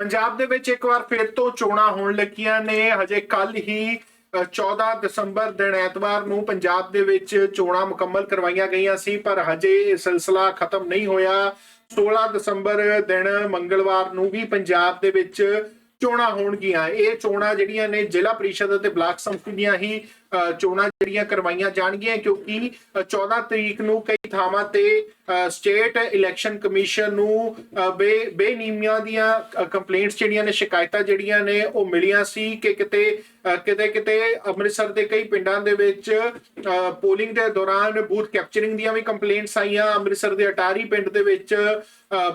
ਪੰਜਾਬ ਦੇ ਵਿੱਚ ਇੱਕ ਵਾਰ ਫਿਰ ਤੋਂ ਚੋਣਾਂ ਹੋਣ ਲੱਗੀਆਂ ਨੇ। ਹਜੇ ਕੱਲ ਹੀ ਅ, 14 ਦਸੰਬਰ ਦਿਨ ਐਤਵਾਰ ਨੂੰ ਪੰਜਾਬ ਦੇ ਵਿੱਚ ਚੋਣਾਂ ਮੁਕੰਮਲ ਕਰਵਾਈਆਂ ਗਈਆਂ ਸੀ ਪਰ ਹਜੇ ਇਹ ਸਿਲਸਿਲਾ ਖਤਮ ਨਹੀਂ ਹੋਇਆ। 16 ਦਸੰਬਰ ਦਿਨ ਮੰਗਲਵਾਰ ਨੂੰ ਵੀ ਪੰਜਾਬ ਦੇ ਵਿੱਚ ਚੋਣਾਂ ਹੋਣਗੀਆਂ। ਇਹ ਚੋਣਾਂ ਜਿਹੜੀਆਂ ਨੇ ਜ਼ਿਲ੍ਹਾ ਪ੍ਰੀਸ਼ਦ ਅਤੇ ਬਲਾਕ ਸੰਮਤੀ ਦੀਆਂ ਹੀ ਚੋਣਾਂ ਜਿਹੜੀਆਂ ਕਰਵਾਈਆਂ ਜਾਣਗੀਆਂ ਕਿਉਂਕਿ ਅ, 14 ਤਰੀਕ ਨੂੰ ਕਈ ਥਾਵਾਂ ਤੇ ਸਟੇਟ ਇਲੈਕਸ਼ਨ ਕਮਿਸ਼ਨ ਨੂੰ ਬੇ ਬੇਨੀਮੀਆਂ ਦੀਆਂ ਕੰਪਲੇਂਟਸ ਜਿਹੜੀਆਂ ਨੇ ਸ਼ਿਕਾਇਤਾਂ ਜਿਹੜੀਆਂ ਨੇ ਉਹ ਮਿਲੀਆਂ ਸੀ ਕਿ ਕਿਤੇ ਕਿਤੇ ਕਿਤੇ ਅੰਮ੍ਰਿਤਸਰ ਦੇ ਕਈ ਪਿੰਡਾਂ ਦੇ ਵਿੱਚ ਪੋਲਿੰਗ ਦੇ ਦੌਰਾਨ ਬੂਥ ਕੈਪਚਰਿੰਗ ਦੀਆਂ ਵੀ ਕੰਪਲੇਂਟਸ ਆਈਆਂ। ਅੰਮ੍ਰਿਤਸਰ ਦੇ ਅਟਾਰੀ ਪਿੰਡ ਦੇ ਵਿੱਚ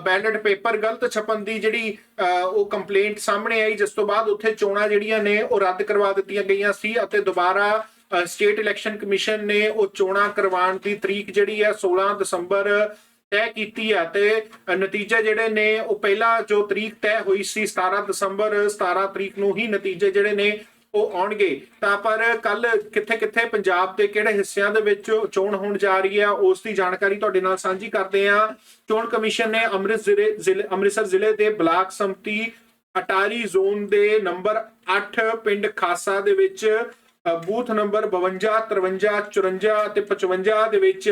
ਬੈਲਟ ਪੇਪਰ ਗਲਤ ਛਪਣ ਦੀ ਜਿਹੜੀ ਉਹ ਕੰਪਲੇਂਟ ਸਾਹਮਣੇ ਆਈ ਜਿਸ ਤੋਂ ਬਾਅਦ ਉੱਥੇ ਚੋਣਾਂ ਜਿਹੜੀਆਂ ਨੇ ਉਹ ਰੱਦ ਕਰਵਾ ਦਿੱਤੀਆਂ ਗਈਆਂ ਸੀ ਅਤੇ ਦੁਬਾਰਾ ਸਟੇਟ ਇਲੈਕਸ਼ਨ ਕਮਿਸ਼ਨ ਨੇ ਉਹ ਚੋਣਾਂ ਕਰਵਾਉਣ ਦੀ ਤਰੀਕ ਜਿਹੜੀ ਹੈ 16 ਦਸੰਬਰ ਤੈਅ ਕੀਤੀ ਹੈ ਤੇ ਨਤੀਜੇ ਜਿਹੜੇ ਨੇ ਉਹ ਪਹਿਲਾਂ ਜੋ ਤਰੀਕ ਤੈਅ ਹੋਈ ਸੀ 17 ਦਸੰਬਰ 17 ਤਰੀਕ ਨੂੰ ਹੀ ਨਤੀਜੇ ਜਿਹੜੇ ਨੇ ਉਹ ਆਉਣਗੇ। ਤਾਂ ਪਰ ਕੱਲ ਕਿੱਥੇ ਕਿੱਥੇ ਪੰਜਾਬ ਦੇ ਕਿਹੜੇ ਹਿੱਸਿਆਂ ਦੇ ਵਿੱਚ ਚੋਣ ਹੋਣ ਜਾ ਰਹੀ ਹੈ, ਉਸ ਦੀ ਜਾਣਕਾਰੀ ਤੁਹਾਡੇ ਨਾਲ ਸਾਂਝੀ ਕਰਦੇ ਹਾਂ। ਚੋਣ ਕਮਿਸ਼ਨ ਨੇ ਅੰਮ੍ਰਿਤਸਰ ਜ਼ਿਲ੍ਹੇ, ਜ਼ਿਲ੍ਹੇ- ਅੰਮ੍ਰਿਤਸਰ ਜ਼ਿਲ੍ਹੇ ਦੇ ਬਲਾਕ ਸੰਮਤੀ ਅਟਾਰੀ ਜ਼ੋਨ ਦੇ ਨੰਬਰ 8 ਪਿੰਡ ਖਾਸਾ ਦੇ ਵਿੱਚ ਬੂਥ ਨੰਬਰ 52 53 54 ਅਤੇ 55 ਦੇ ਵਿੱਚ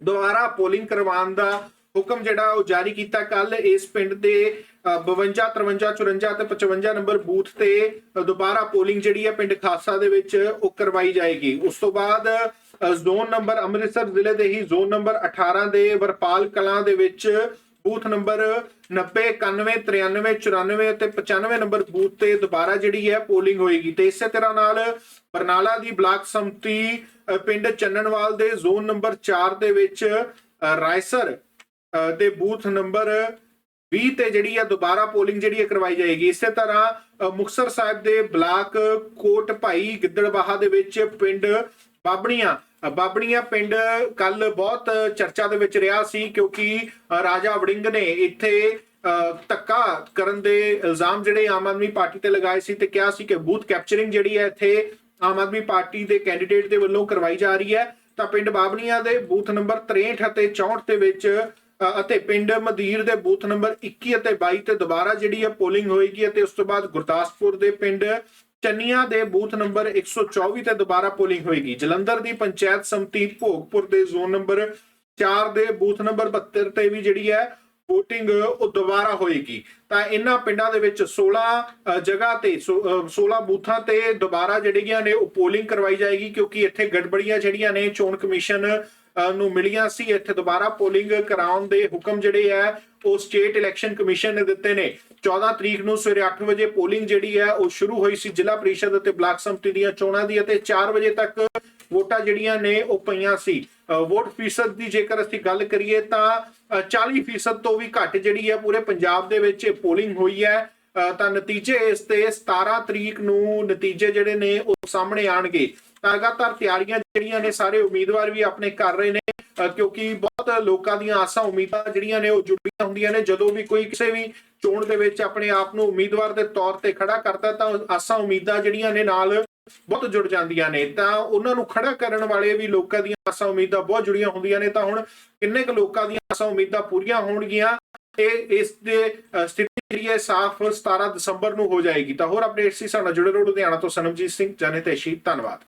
ਦੁਬਾਰਾ ਪੋਲਿੰਗ ਕਰਵਾਉਣ ਦਾ ਹੁਕਮ ਜਿਹੜਾ ਉਹ ਜਾਰੀ ਕੀਤਾ ਕੱਲ ਇਸ ਪਿੰਡ ਦੇ ਅ, 52 53 54 ਤੇ 55 ਨੰਬਰ ਬੂਥ ਤੇ ਦੁਬਾਰਾ ਪੋਲਿੰਗ ਜਿਹੜੀ ਹੈ ਪਿੰਡ ਖਾਸਾ ਦੇ ਵਿੱਚ ਉਹ ਕਰਵਾਈ ਜਾਏਗੀ। ਉਸ ਤੋਂ ਬਾਅਦ ਜ਼ੋਨ ਨੰਬਰ ਅੰਮ੍ਰਿਤਸਰ ਜ਼ਿਲ੍ਹੇ ਦੇ ਹੀ ਜ਼ੋਨ ਨੰਬਰ 18 ਦੇ ਵਰਪਾਲ ਕਲਾਂ ਦੇ ਵਿੱਚ ਬੂਥ ਨੰਬਰ 90 91 93 94 ਅਤੇ 95 ਨੰਬਰ ਬੂਥ ਤੇ ਦੁਬਾਰਾ ਜਿਹੜੀ ਹੈ ਪੋਲਿੰਗ ਹੋਏਗੀ। ਤੇ ਇਸੇ ਤਰ੍ਹਾਂ ਨਾਲ ਬਰਨਾਲਾ ਦੀ ਬਲਾਕ ਸੰਮਤੀ ਪਿੰਡ ਚੰਨਣਵਾਲ ਦੇ ਜ਼ੋਨ ਨੰਬਰ 4 ਦੇ ਵਿੱਚ ਰਾਇਸਰ ਦੇ ਬੂਥ ਨੰਬਰ 20 ਤੇ ਜਿਹੜੀ ਹੈ ਦੁਬਾਰਾ ਪੋਲਿੰਗ ਜਿਹੜੀ ਹੈ ਕਰਵਾਈ ਜਾਏਗੀ। ਇਸੇ ਤਰ੍ਹਾਂ ਅ, ਮੁਕਤਸਰ ਸਾਹਿਬ ਦੇ ਬਲਾਕ ਕੋਟ ਭਾਈ ਗਿੱਦੜਬਾਹਾ ਦੇ ਵਿੱਚ ਪਿੰਡ ਬਾਬਣੀਆਂ ਬਾਬਣੀਆਂ ਪਿੰਡ ਕੱਲ ਬਹੁਤ ਚਰਚਾ ਦੇ ਵਿੱਚ ਰਿਹਾ ਸੀ ਕਿਉਂਕਿ ਰਾਜਾ ਵੜਿੰਗ ਨੇ ਇੱਥੇ ਅ, ਕਰਨ ਦੇ ਇਲਜ਼ਾਮ ਜਿਹੜੇ ਆਮ ਆਦਮੀ ਪਾਰਟੀ ਤੇ ਲਗਾਏ ਸੀ ਤੇ ਕਿਹਾ ਸੀ ਕਿ ਬੂਥ ਕੈਪਚਰਿੰਗ ਜਿਹੜੀ ਹੈ ਇੱਥੇ ਆਮ ਆਦਮੀ ਪਾਰਟੀ ਦੇ ਕੈਂਡੀਡੇਟ ਦੇ ਵੱਲੋਂ ਕਰਵਾਈ ਜਾ ਰਹੀ ਹੈ। ਤਾਂ ਪਿੰਡ ਬਾਬਣੀਆਂ ਦੇ ਬੂਥ ਨੰਬਰ 63 ਅਤੇ 64 ਦੇ ਵਿੱਚ ਅਤੇ ਪਿੰਡ ਮਦੀਰ ਦੇ ਬੂਥ ਨੰਬਰ 21 ਅਤੇ 22 ਤੇ ਦੁਬਾਰਾ ਜਿਹੜੀ ਹੈ ਪੋਲਿੰਗ ਹੋਏਗੀ ਅਤੇ ਉਸ ਤੋਂ ਬਾਅਦ ਗੁਰਦਾਸਪੁਰ ਦੇ ਪਿੰਡ ਚੰਨੀਆਂ ਦੇ ਬੂਥ ਨੰਬਰ 124 ਤੇ ਦੁਬਾਰਾ ਪੋਲਿੰਗ ਹੋਏਗੀ। ਜਲੰਧਰ ਦੀ ਪੰਚਾਇਤ ਸਮਿਤੀ ਭੋਗਪੁਰ ਦੇ ਜ਼ੋਨ ਨੰਬਰ 4 ਦੇ ਬੂਥ ਨੰਬਰ 72 ਤੇ ਵੀ ਜਿਹੜੀ ਹੈ VOTING ਉਹ ਦੁਬਾਰਾ ਹੋਏਗੀ। ਤਾਂ ਇਹਨਾਂ ਪਿੰਡਾਂ ਦੇ ਵਿੱਚ 16 ਜਗ੍ਹਾ ਤੇ ਸੋ- ਅ, 16 ਬੂਥਾਂ ਤੇ ਦੁਬਾਰਾ ਜਿਹੜੀਆਂ ਨੇ ਉਹ ਪੋਲਿੰਗ ਕਰਵਾਈ ਜਾਏਗੀ ਕਿਉਂਕਿ ਇੱਥੇ ਗੜਬੜੀਆਂ ਜਿਹੜੀਆਂ ਨੇ ਚੋਣ ਕਮਿਸ਼ਨ ਨੂੰ ਮਿਲੀਆਂ ਸੀ। ਇੱਥੇ ਦੁਬਾਰਾ ਪੋਲਿੰਗ ਕਰਾਉਣ ਦੇ ਹੁਕਮ ਜਿਹੜੇ ਆ ਉਹ ਸਟੇਟ ਇਲੈਕਸ਼ਨ ਕਮਿਸ਼ਨ ਨੇ ਦਿੱਤੇ ਨੇ। 14 ਤਰੀਕ ਨੂੰ ਸਵੇਰੇ 8 ਵਜੇ ਪੋਲਿੰਗ ਜਿਹੜੀ ਹੈ ਉਹ ਸ਼ੁਰੂ ਹੋਈ ਸੀ ਜ਼ਿਲ੍ਹਾ ਪ੍ਰੀਸ਼ਦ ਅਤੇ ਬਲਾਕ ਸੰਮਤੀ ਦੀਆਂ ਚੋਣਾਂ ਦੀ ਅਤੇ 4 ਵਜੇ ਤੱਕ ਵੋਟਾਂ ਜਿਹੜੀਆਂ ਨੇ ਉਹ ਪਈਆਂ ਸੀ। ਵੋਟ ਫੀਸਦ ਦੀ ਜੇਕਰ ਅਸੀਂ ਗੱਲ ਕਰੀਏ ਤਾਂ ਅ, 40 ਫੀਸਦ ਤੋਂ ਵੀ ਘੱਟ ਜਿਹੜੀ ਹੈ ਪੂਰੇ ਪੰਜਾਬ ਦੇ ਵਿੱਚ ਪੋਲਿੰਗ ਹੋਈ ਹੈ। ਤਾਂ ਨਤੀਜੇ ਇਸ ਤੇ 17 ਤਰੀਕ ਨੂੰ ਨਤੀਜੇ ਜਿਹੜੇ ਨੇ ਉਹ ਸਾਹਮਣੇ ਆਣਗੇ ਲਗਾਤਾਰ ਤਿਆਰੀਆਂ ਜਿਹੜੀਆਂ ਨੇ, ਸਾਰੇ ਉਮੀਦਵਾਰ ਵੀ ਆਪਣੇ ਕਰ ਰਹੇ ਨੇ ਕਿਉਂਕਿ ਬਹੁਤ ਲੋਕਾਂ ਦੀਆਂ ਆਸਾਂ, ਉਮੀਦਾਂ ਜਿਹੜੀਆਂ ਨੇ ਉਹ ਜੁੜੀਆਂ ਹੁੰਦੀਆਂ ਨੇ। ਜਦੋਂ ਵੀ ਕੋਈ ਕਿਸੇ ਵੀ ਚੋਣ ਦੇ ਵਿੱਚ ਆਪਣੇ ਆਪ ਨੂੰ ਉਮੀਦਵਾਰ ਦੇ ਤੌਰ ਤੇ ਖੜਾ ਕਰਦਾ, ਤਾਂ ਆਸਾਂ, ਉਮੀਦਾਂ ਜਿਹੜੀਆਂ ਨੇ ਨਾਲ ਬਹੁਤ ਜੁੜ ਜਾਂਦੀਆਂ ਨੇ। ਤਾਂ ਉਹਨਾਂ ਨੂੰ ਖੜਾ ਕਰਨ ਵਾਲੇ ਵੀ ਲੋਕਾਂ ਦੀਆਂ ਆਸਾਂ, ਉਮੀਦਾਂ ਬਹੁਤ ਜੁੜੀਆਂ ਹੁੰਦੀਆਂ ਨੇ। ਤਾਂ ਹੁਣ ਕਿੰਨੇ ਕੁ ਲੋਕਾਂ ਦੀਆਂ ਆਸਾਂ, ਉਮੀਦਾਂ ਪੂਰੀਆਂ ਹੋਣਗੀਆਂ, ਇਹ ਇਸ ਦੇ ਸਥਿਤੀ ਜਿਹੜੀ ਹੈ, ਸਾਫ਼ 17 ਦਸੰਬਰ ਨੂੰ ਹੋ ਜਾਏਗੀ। ਤਾਂ ਹੋਰ ਅਪਡੇਟ ਸੀ ਸਾਡੇ ਜੁੜੇ ਰਹੋ ਲੁਧਿਆਣਾ ਤੋਂ ਸਨਮਜੀਤ ਸਿੰਘ। ਜਾਣੇ ਧੰਨਵਾਦ।